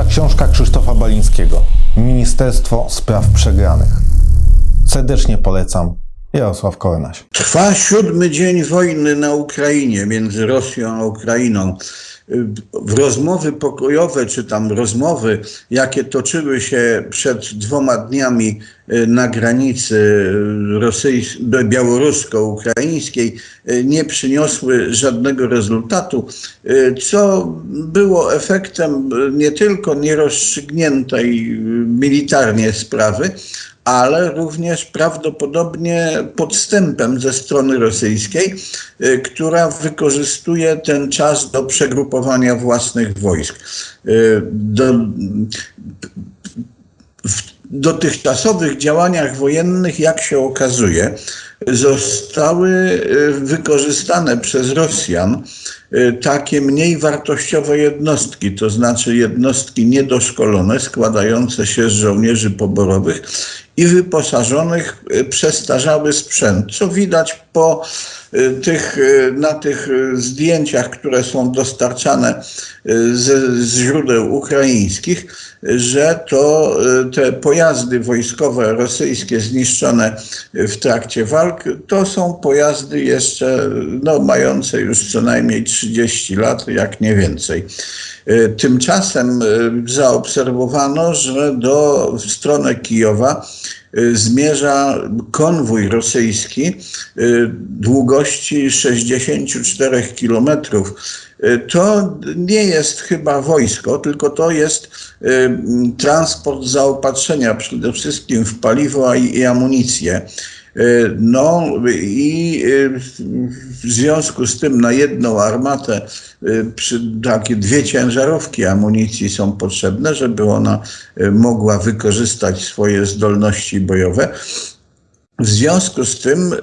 Najnowsza książka Krzysztofa Balińskiego Ministerstwo Spraw Przegranych. Serdecznie polecam. Jarosław Kornaś. Trwa siódmy dzień wojny na Ukrainie między Rosją a Ukrainą. Rozmowy pokojowe, czy tam rozmowy, jakie toczyły się przed dwoma dniami y, na granicy rosyjs- białorusko-ukraińskiej, y, nie przyniosły żadnego rezultatu, co było efektem nie tylko nierozstrzygniętej militarnie sprawy, ale również prawdopodobnie podstępem ze strony rosyjskiej, y, która wykorzystuje ten czas do przegrupowania własnych wojsk. Y, Do, w dotychczasowych działaniach wojennych, jak się okazuje, zostały y, wykorzystane przez Rosjan takie mniej wartościowe jednostki, to znaczy jednostki niedoszkolone, składające się z żołnierzy poborowych i wyposażonych w przestarzały sprzęt, co widać po y, tych, y, na tych y, zdjęciach, które są dostarczane y, ze z źródeł ukraińskich, że to y, te pojazdy wojskowe rosyjskie zniszczone w trakcie walk, to są pojazdy jeszcze no, mające już co najmniej 30 lat, jak nie więcej. Y, Tymczasem y, zaobserwowano, że do w stronę Kijowa y, zmierza konwój rosyjski długości 64 kilometrów. To nie jest chyba wojsko, tylko to jest transport zaopatrzenia przede wszystkim w paliwo i amunicję. Y, No i y, w związku z tym na jedną armatę przy, takie dwie ciężarówki amunicji są potrzebne, żeby ona mogła wykorzystać swoje zdolności bojowe. W związku z tym y,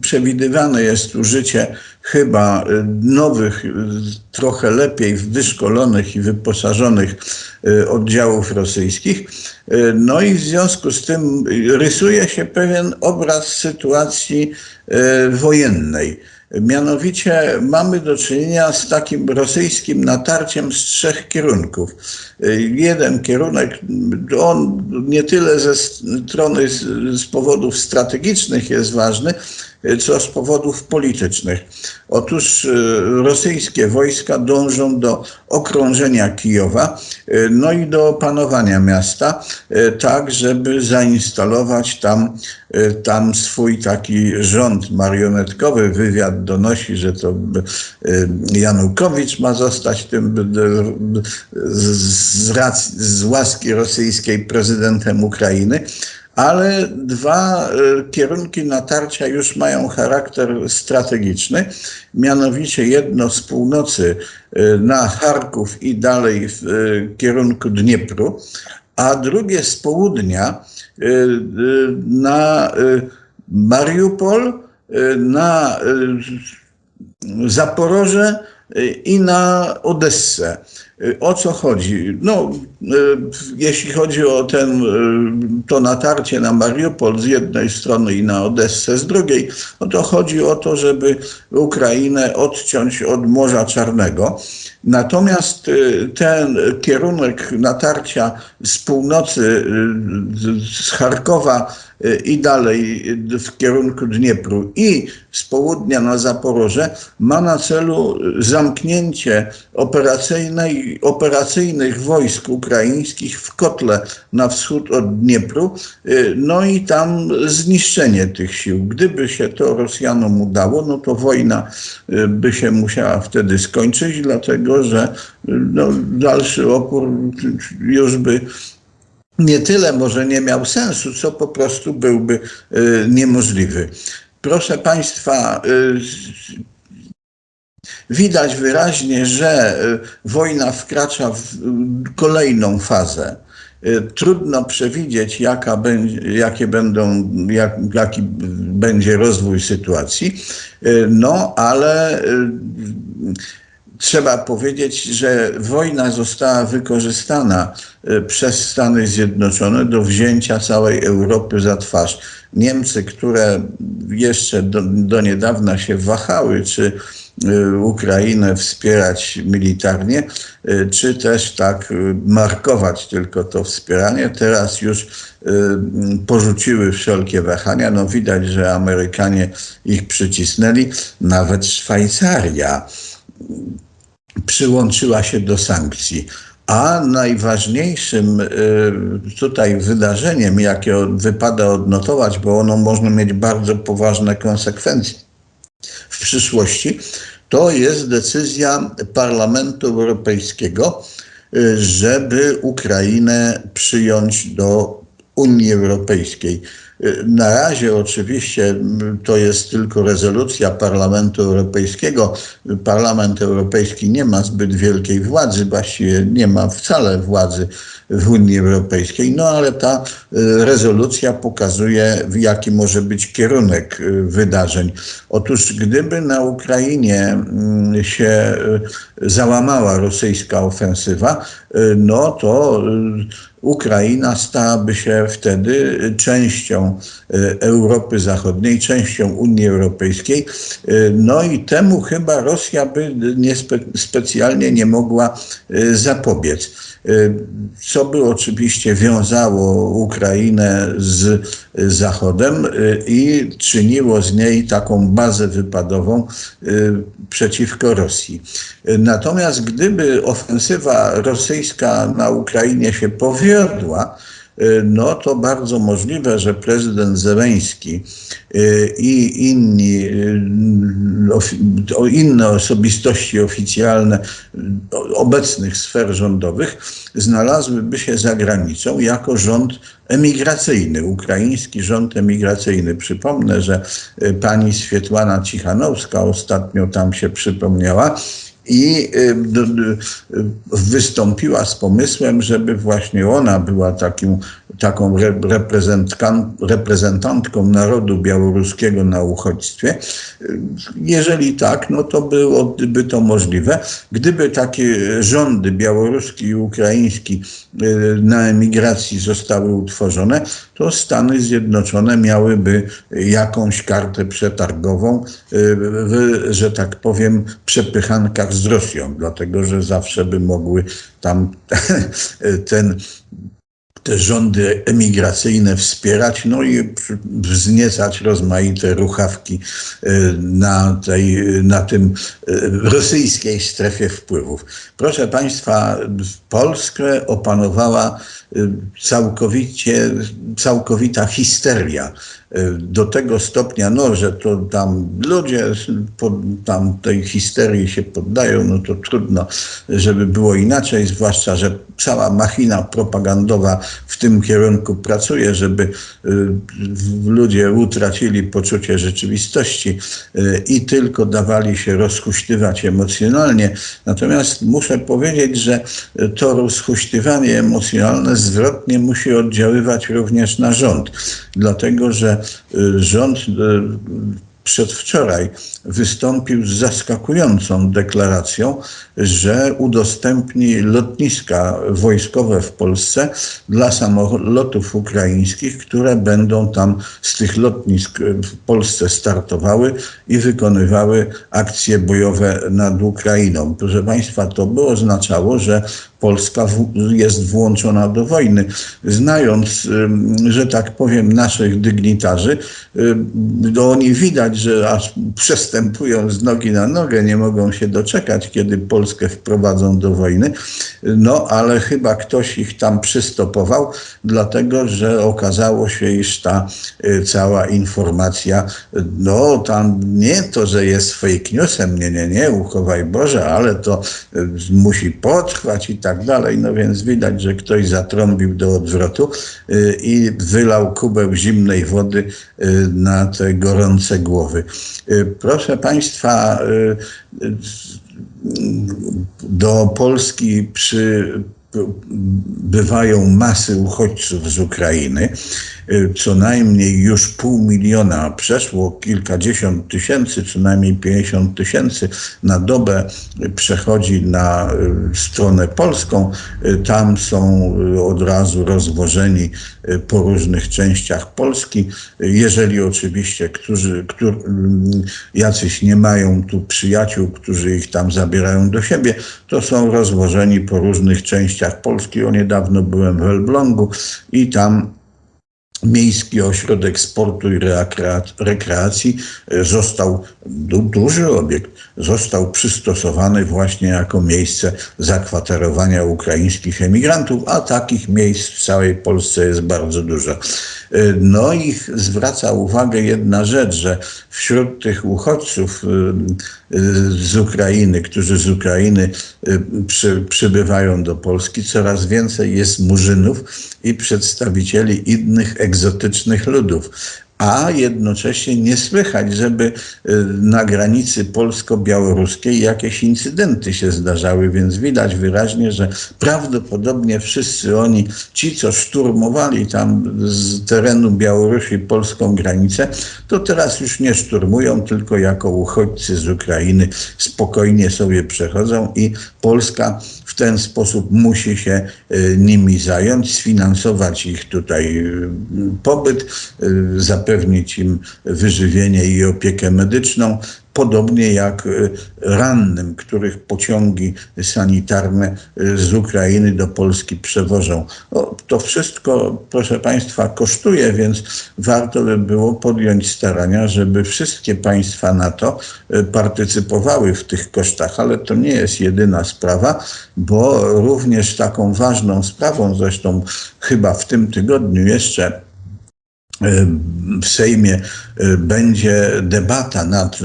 przewidywane jest użycie chyba y, nowych, y, trochę lepiej wyszkolonych i wyposażonych oddziałów rosyjskich. No i w związku z tym rysuje się pewien obraz sytuacji wojennej. Mianowicie mamy do czynienia z takim rosyjskim natarciem z trzech kierunków. Jeden kierunek, on nie tyle ze strony z, powodów strategicznych jest ważny, co z powodów politycznych. Otóż y, rosyjskie wojska dążą do okrążenia Kijowa, y, no i do opanowania miasta, y, tak żeby zainstalować tam, y, tam swój taki rząd marionetkowy. Wywiad donosi, że to y, Janukowicz ma zostać tym y, z, racji, z łaski rosyjskiej prezydentem Ukrainy. Ale dwa y, kierunki natarcia już mają charakter strategiczny, mianowicie jedno z północy y, na Charków i dalej w y, kierunku Dniepru, a drugie z południa na Mariupol, na Zaporoże i na Odessę. Y, O co chodzi? No, y, jeśli chodzi o ten, y, to natarcie na Mariupol z jednej strony i na Odessę z drugiej, no to chodzi o to, żeby Ukrainę odciąć od Morza Czarnego. Natomiast ten kierunek natarcia z północy, z- Charkowa i dalej w kierunku Dniepru i z południa na Zaporoże ma na celu zamknięcie operacyjnej, operacyjnych wojsk ukraińskich w kotle na wschód od Dniepru, y, no i tam zniszczenie tych sił. Gdyby się to Rosjanom udało, no to wojna y, by się musiała wtedy skończyć, dlatego że y, no, dalszy opór już by nie tyle może nie miał sensu, co po prostu byłby niemożliwy. Proszę Państwa, widać wyraźnie, że y, wojna wkracza w y, kolejną fazę. Y, Trudno przewidzieć, jaka będzie, jakie będą, jak, jaki będzie rozwój sytuacji, no ale Trzeba powiedzieć, że wojna została wykorzystana przez Stany Zjednoczone do wzięcia całej Europy za twarz. Niemcy, które jeszcze do, do niedawna się wahały, czy Ukrainę wspierać militarnie, y, czy też tak y, markować tylko to wspieranie. Teraz już y, porzuciły wszelkie wahania. No widać, że Amerykanie ich przycisnęli. Nawet Szwajcaria przyłączyła się do sankcji. A najważniejszym y, tutaj wydarzeniem, jakie wypada odnotować, bo ono może mieć bardzo poważne konsekwencje w przyszłości, to jest decyzja Parlamentu Europejskiego, y, żeby Ukrainę przyjąć do Unii Europejskiej. Na razie oczywiście m, to jest tylko rezolucja Parlamentu Europejskiego. Parlament Europejski nie ma zbyt wielkiej władzy, właściwie nie ma wcale władzy w Unii Europejskiej, no ale ta y, rezolucja pokazuje, jaki może być kierunek y, wydarzeń. Otóż gdyby na Ukrainie mm, się y, załamała rosyjska ofensywa, no to Ukraina stałaby się wtedy częścią y, Europy Zachodniej, częścią Unii Europejskiej. Y, No i temu chyba Rosja by niespe, specjalnie nie mogła y, zapobiec. Co by oczywiście wiązało Ukrainę z Zachodem i czyniło z niej taką bazę wypadową przeciwko Rosji. Natomiast gdyby ofensywa rosyjska na Ukrainie się powiodła, no to bardzo możliwe, że prezydent Zełenski y, i inni, y, inne osobistości oficjalne y, obecnych sfer rządowych znalazłyby się za granicą jako rząd emigracyjny, ukraiński rząd emigracyjny. Przypomnę, że y, pani Swietłana Cichanowska ostatnio tam się przypomniała i do, y, wystąpiła z pomysłem, żeby właśnie ona była takim, taką reprezentantką narodu białoruskiego na uchodźstwie. Jeżeli tak, no to byłoby to możliwe. Gdyby takie rządy białoruski i ukraiński y, na emigracji zostały utworzone, to Stany Zjednoczone miałyby jakąś kartę przetargową y, w, że tak powiem, przepychankach z Rosją, dlatego że zawsze by mogły tam ten te rządy emigracyjne wspierać, no i wzniecać rozmaite ruchawki y, na, tej, na tym y, rosyjskiej strefie wpływów. Proszę Państwa, Polskę opanowała y, całkowicie, całkowita histeria. Y, Do tego stopnia, no, że to tam ludzie pod, tam tej histerii się poddają, no to trudno, żeby było inaczej, zwłaszcza, że cała machina propagandowa w tym kierunku pracuje, żeby y, ludzie utracili poczucie rzeczywistości y, i tylko dawali się rozhuśtywać emocjonalnie. Natomiast muszę powiedzieć, że to rozhuśtywanie emocjonalne zwrotnie musi oddziaływać również na rząd, dlatego że y, rząd y, przedwczoraj wystąpił z zaskakującą deklaracją, że udostępni lotniska wojskowe w Polsce dla samolotów ukraińskich, które będą tam z tych lotnisk w Polsce startowały i wykonywały akcje bojowe nad Ukrainą. Proszę Państwa, to by oznaczało, że Polska jest włączona do wojny. Znając, że tak powiem, naszych dygnitarzy, to oni widać, że aż przestępują z nogi na nogę, nie mogą się doczekać, kiedy Polskę wprowadzą do wojny. No, ale chyba ktoś ich tam przystopował, dlatego że okazało się, iż ta y, cała informacja, no tam nie to, że jest fake newsem, nie, nie, nie, uchowaj Boże, ale to y, musi potrwać i tak dalej. No więc widać, że ktoś zatrąbił do odwrotu y, i wylał kubeł zimnej wody y, na te gorące głowy. Y, Proszę Państwa, do Polski przybywają masy uchodźców z Ukrainy co najmniej już pół miliona, a przeszło kilkadziesiąt tysięcy, co najmniej 50 tysięcy na dobę y, przechodzi na y, stronę polską. Y, Tam są y, od razu rozwożeni y, po różnych częściach Polski. Y, Jeżeli oczywiście którzy, któr, mm, jacyś nie mają tu przyjaciół, którzy ich tam zabierają do siebie, to są rozwożeni po różnych częściach Polski. O niedawno byłem w Elblągu i tam Miejski Ośrodek Sportu i Rekrea- Rekreacji został, du, duży obiekt, został przystosowany właśnie jako miejsce zakwaterowania ukraińskich emigrantów, a takich miejsc w całej Polsce jest bardzo dużo. E, No i zwraca uwagę jedna rzecz, że wśród tych uchodźców e, z Ukrainy, którzy z Ukrainy e, przy, przybywają do Polski, coraz więcej jest murzynów i przedstawicieli innych egzotycznych ludów. A jednocześnie nie słychać, żeby y, na granicy polsko-białoruskiej jakieś incydenty się zdarzały, więc widać wyraźnie, że prawdopodobnie wszyscy oni, ci co szturmowali tam z terenu Białorusi polską granicę, to teraz już nie szturmują, tylko jako uchodźcy z Ukrainy spokojnie sobie przechodzą i Polska ten sposób musi się y, nimi zająć, sfinansować ich tutaj y, pobyt, y, zapewnić im wyżywienie i opiekę medyczną, podobnie jak y, rannym, których pociągi sanitarne y, z Ukrainy do Polski przewożą. No, to wszystko, proszę Państwa, kosztuje, więc warto by było podjąć starania, żeby wszystkie państwa NATO y, partycypowały w tych kosztach, ale to nie jest jedyna sprawa, bo również taką ważną sprawą, zresztą chyba w tym tygodniu jeszcze w Sejmie y, będzie debata nad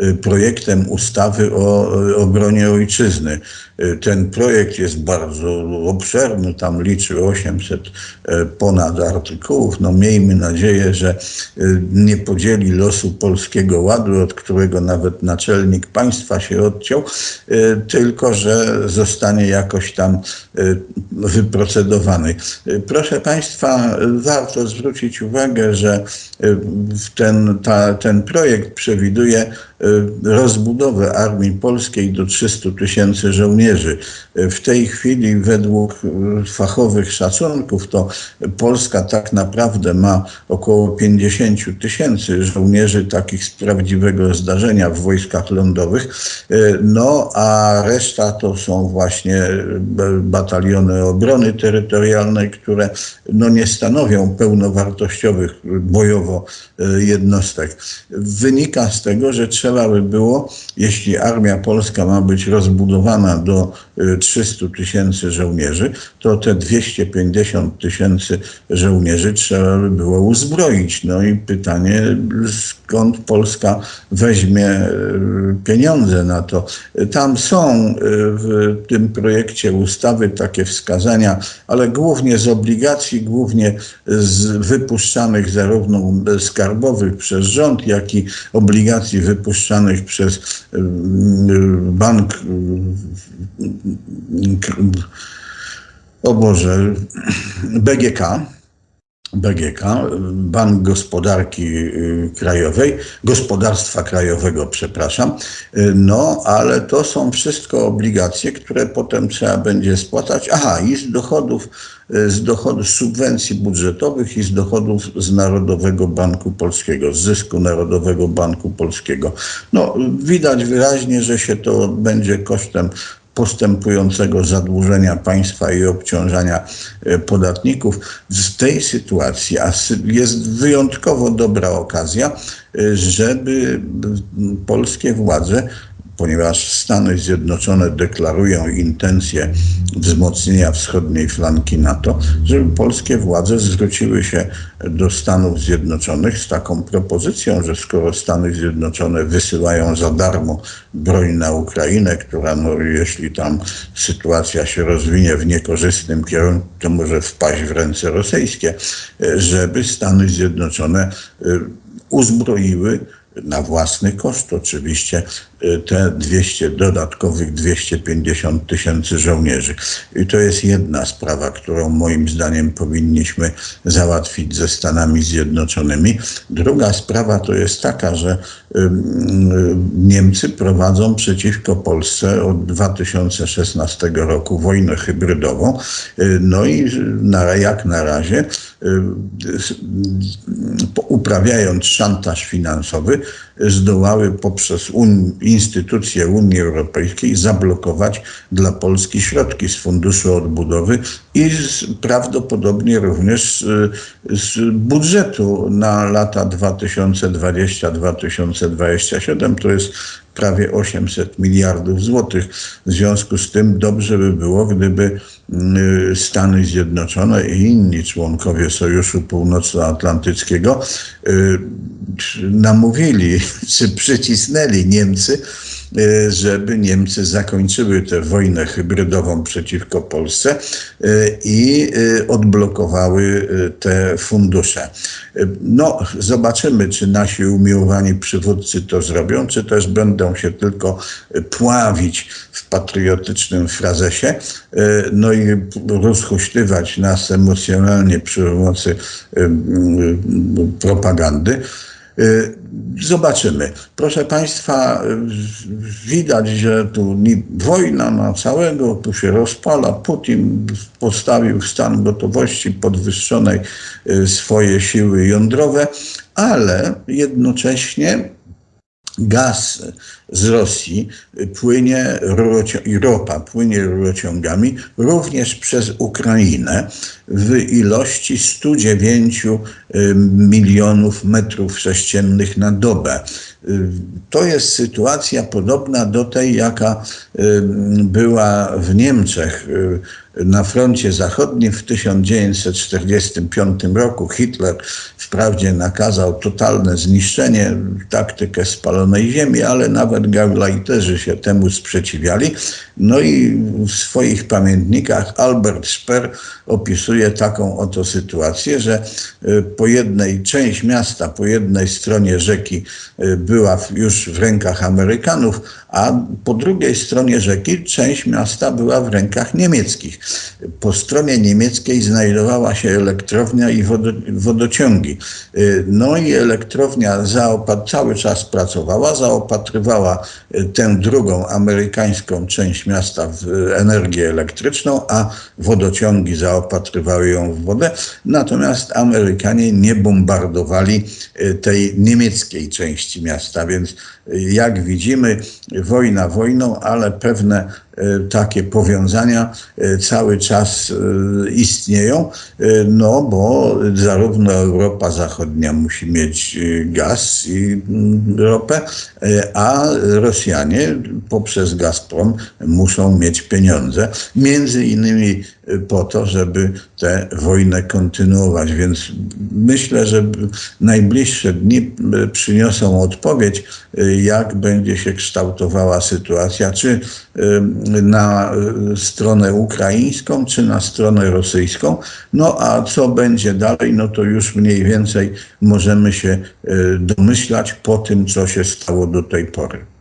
y, projektem ustawy o y, obronie ojczyzny. Y, Ten projekt jest bardzo obszerny, tam liczy 800 y, ponad artykułów. No miejmy nadzieję, że y, nie podzieli losu Polskiego Ładu, od którego nawet naczelnik państwa się odciął, y, tylko że zostanie jakoś tam y, wyprocedowany. Y, Proszę Państwa, y, warto zwrócić uwagę, że y, ten, ta, ten projekt przewiduje rozbudowę armii polskiej do 300 tysięcy żołnierzy. Y, W tej chwili według y, fachowych szacunków to Polska tak naprawdę ma około 50 tysięcy żołnierzy takich z prawdziwego zdarzenia w wojskach lądowych, Y, no a reszta to są właśnie y, bataliony obrony terytorialnej, które no nie stanowią pełnowartościowych bojowo y, jednostek. Wynika z tego, że trzeba by było, jeśli armia polska ma być rozbudowana do y, 300 tysięcy żołnierzy, to te 250 tysięcy żołnierzy trzeba by było uzbroić. No i pytanie, skąd Polska weźmie y, pieniądze na to. Tam są y, w tym projekcie ustawy takie wskazania, ale głównie z obligacji, głównie z wypuszczanych zarówno skarbowych przez rząd, jak i obligacji wypuszczanych przez y, y, bank y, y, o Boże, BGK. BGK, Bank Gospodarki y, Krajowej, Gospodarstwa Krajowego, przepraszam. Y, No, ale to są wszystko obligacje, które potem trzeba będzie spłacać. Aha, i z dochodów, y, z dochodów subwencji budżetowych i z dochodów z Narodowego Banku Polskiego, z zysku Narodowego Banku Polskiego. No, widać wyraźnie, że się to będzie kosztem postępującego zadłużenia państwa i obciążania e, podatników. W tej sytuacji a jest wyjątkowo dobra okazja, e, żeby polskie władze ponieważ Stany Zjednoczone deklarują intencje wzmocnienia wschodniej flanki NATO, żeby polskie władze zwróciły się do Stanów Zjednoczonych z taką propozycją, że skoro Stany Zjednoczone wysyłają za darmo broń na Ukrainę, która no, jeśli tam sytuacja się rozwinie w niekorzystnym kierunku, to może wpaść w ręce rosyjskie, żeby Stany Zjednoczone e, uzbroiły na własny koszt oczywiście y, te 200 dodatkowych 250 tysięcy żołnierzy. I to jest jedna sprawa, którą moim zdaniem powinniśmy załatwić ze Stanami Zjednoczonymi. Druga sprawa to jest taka, że Niemcy prowadzą przeciwko Polsce od 2016 roku wojnę hybrydową. Y, No i na, jak na razie, y, uprawiając szantaż finansowy, zdołały poprzez un, instytucje Unii Europejskiej zablokować dla Polski środki z Funduszu Odbudowy i z, prawdopodobnie również z, z budżetu na lata 2020-2027. To jest prawie 800 miliardów złotych. W związku z tym dobrze by było, gdyby y, Stany Zjednoczone i inni członkowie Sojuszu Północnoatlantyckiego y, namówili czy przycisnęli Niemcy, żeby Niemcy zakończyły tę wojnę hybrydową przeciwko Polsce y, i y, odblokowały te fundusze. No, zobaczymy, czy nasi umiłowani przywódcy to zrobią, czy też będą się tylko pławić w patriotycznym frazesie, no i rozhuśtywać nas emocjonalnie przy pomocy propagandy. Y, Zobaczymy. Proszę Państwa, y, widać, że tu wojna na całego, tu się rozpala. Putin postawił w stan gotowości podwyższonej y, swoje siły jądrowe, ale jednocześnie gaz z Rosji płynie i ropa płynie rurociągami również przez Ukrainę w ilości 109 y, milionów metrów sześciennych na dobę. Y, To jest sytuacja podobna do tej, jaka y, była w Niemczech na froncie zachodnim w 1945 roku. Hitler wprawdzie nakazał totalne zniszczenie, taktykę spalonej ziemi, ale nawet Gauleiterzy się temu sprzeciwiali. No i w swoich pamiętnikach Albert Speer opisuje taką oto sytuację, że y, po jednej część miasta, po jednej stronie rzeki y, była już w rękach Amerykanów, a po drugiej stronie rzeki część miasta była w rękach niemieckich. Po stronie niemieckiej znajdowała się elektrownia i wodo, wodociągi. Y, No i elektrownia zaopat- cały czas pracowała, zaopatrywała tę drugą amerykańską część miasta w energię elektryczną, a wodociągi zaopatrywały ją w wodę. Natomiast Amerykanie nie bombardowali y, tej niemieckiej części miasta, więc y, jak widzimy, wojna wojną, ale pewne takie powiązania y, cały czas y, istnieją, no bo zarówno Europa Zachodnia musi mieć gaz i mm, ropę, a Rosjanie poprzez Gazprom muszą mieć pieniądze, między innymi po to, żeby tę wojnę kontynuować. Więc myślę, że najbliższe dni przyniosą odpowiedź, jak będzie się kształtowała sytuacja, czy na y, stronę ukraińską, czy na stronę rosyjską. No a co będzie dalej, no to już mniej więcej możemy się y, domyślać po tym, co się stało do tej pory.